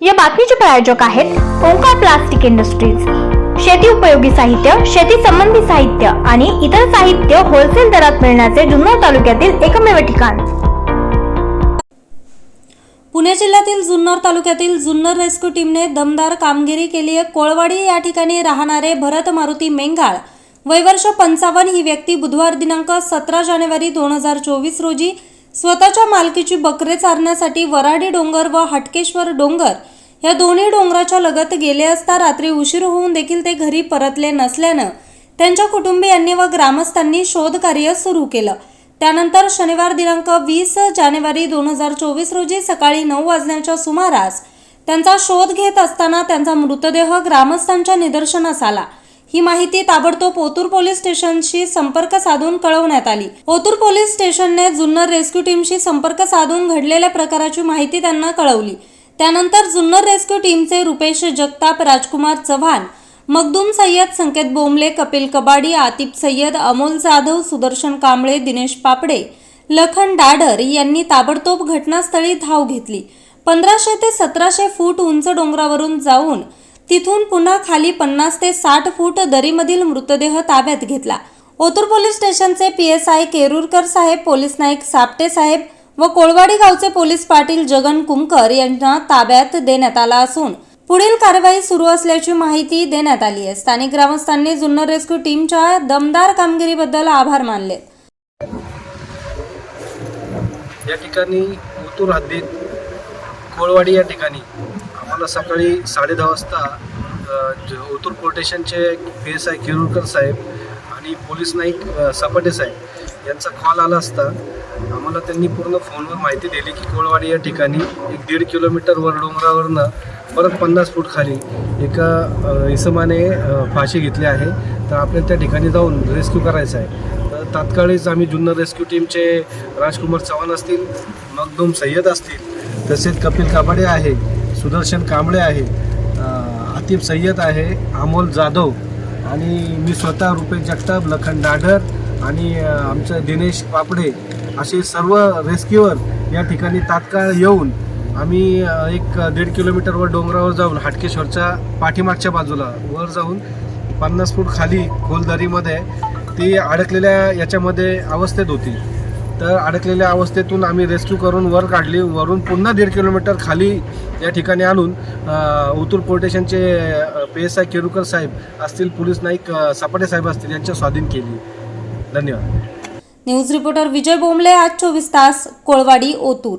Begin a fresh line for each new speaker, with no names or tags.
या बातमीचे प्रायोजक आहेत ओंकार प्लास्टिक इंडस्ट्रीज. शेती उपयोगी साहित्य शेती संबंधी साहित्य आणि इतर साहित्य होलसेल दरात मिळण्याचे जुन्नर तालुक्यातील एकमेव ठिकाण.
पुणे जिल्ह्यातील जुन्नर तालुक्यातील जुन्नर रेस्क्यू टीमने दमदार कामगिरी केली आहे. कोळवाडी या ठिकाणी राहणारे भरत मारुती मेंगाळ वयवर्ष पंचावन्न ही व्यक्ती बुधवार दिनांक सतरा जानेवारी दोन हजार चोवीस रोजी स्वतःच्या मालकीची बकरे चारण्यासाठी वराडी डोंगर व हटकेश्वर डोंगर या दोन्ही डोंगराच्या लगत गेले असता रात्री उशीर होऊन देखील ते घरी परतले नसल्यानं त्यांच्या कुटुंबियांनी व ग्रामस्थांनी शोधकार्य सुरू केलं. त्यानंतर शनिवार दिनांक वीस जानेवारी दोन हजार चोवीस रोजी सकाळी नऊ वाजण्याच्या सुमारास त्यांचा शोध घेत असताना त्यांचा मृतदेह ग्रामस्थांच्या निदर्शनास आला. ही माहिती ताबडतोब ओतूर पोलीस स्टेशनशी संपर्क साधून कळवण्यात आली. ओतूर पोलीस स्टेशनने जुन्नर रेस्क्यू टीमशी संपर्क साधून घडलेल्या प्रकाराची माहिती त्यांना कळवली. त्यानंतर जुन्नर रेस्क्यू टीमचे रुपेश जगताप राजकुमार चव्हाण मखदूम सय्यद संकेत बोमले कपिल कबाडी आतिफ सय्यद अमोल जाधव सुदर्शन कांबळे दिनेश पापडे लखन डाडर यांनी ताबडतोब घटनास्थळी धाव घेतली. पंधराशे ते सतराशे फूट उंच डोंगरावरून जाऊन तिथून पुन्हा खाली पन्नास ते साठ फूट दरीमधील मृतदेह ताब्यात घेतला. ओतूर पोलीस स्टेशनचे पी एस आय केरुरकर साहेब पोलीस नाईक सापटे साहेब व कोळवाडी गावचे पोलीस पाटील जगन कुमकर यांना ताब्यात देण्यात आला असून पुढील कारवाई सुरू असल्याची माहिती देण्यात आली आहे. स्थानिक ग्रामस्थांनी जुन्नर रेस्क्यू टीमच्या दमदार कामगिरीबद्दल आभार मानले.
या ठिकाणी ओतूर हद्दीत कोळवाडी या ठिकाणी. आम्हाला सकाळी साडे दहा वाजता अ, ज- Otur P S I Kirurkar साहेब आणि पोलीस नाईक सपाटे साहेब यांचा कॉल आला असता आम्हाला त्यांनी पूर्ण फोनवर माहिती दिली की कोळवाडी या ठिकाणी एक दीड किलोमीटर वर डोंगरावरनं परत पन्नास फूट खाली एका इसमाने फाशी घेतली आहे. तर आपल्याला त्या ठिकाणी जाऊन रेस्क्यू करायचा आहे. तर तात्काळीच आम्ही जुन्नर रेस्क्यू टीमचे राजकुमार चव्हाण असतील मखदूम सय्यद असतील तसेच कपिल काबाडे आहे सुदर्शन कांबळे आहे अ, आतिफ सय्यद आहे अमोल जाधव आणि मी स्वतः रुपेश जगताप लखन डाढर आणि आमचं दिनेश पापडे असे सर्व रेस्क्यूवर या ठिकाणी तात्काळ येऊन आम्ही एक दीड किलोमीटरवर डोंगरावर जाऊन हाटकेश्वरच्या पाठीमागच्या बाजूला वर जाऊन पन्नास फूट खाली खोलदरीमध्ये ती अडकलेल्या याच्यामध्ये अवस्थेत होती. तर अडकलेल्या अवस्थेतून आम्ही रेस्क्यू करून वर काढली. वरून पुन्हा दीड किलोमीटर खाली या ठिकाणी आणून Utur Otur P S I Kerukar साहेब असतील पोलीस नाईक अ, सपाटे साहेब असतील यांच्या स्वाधीन केली. धन्यवाद.
न्यूज रिपोर्टर विजय बोंबले आज चोवीस तास कोळवाडी ओतूर.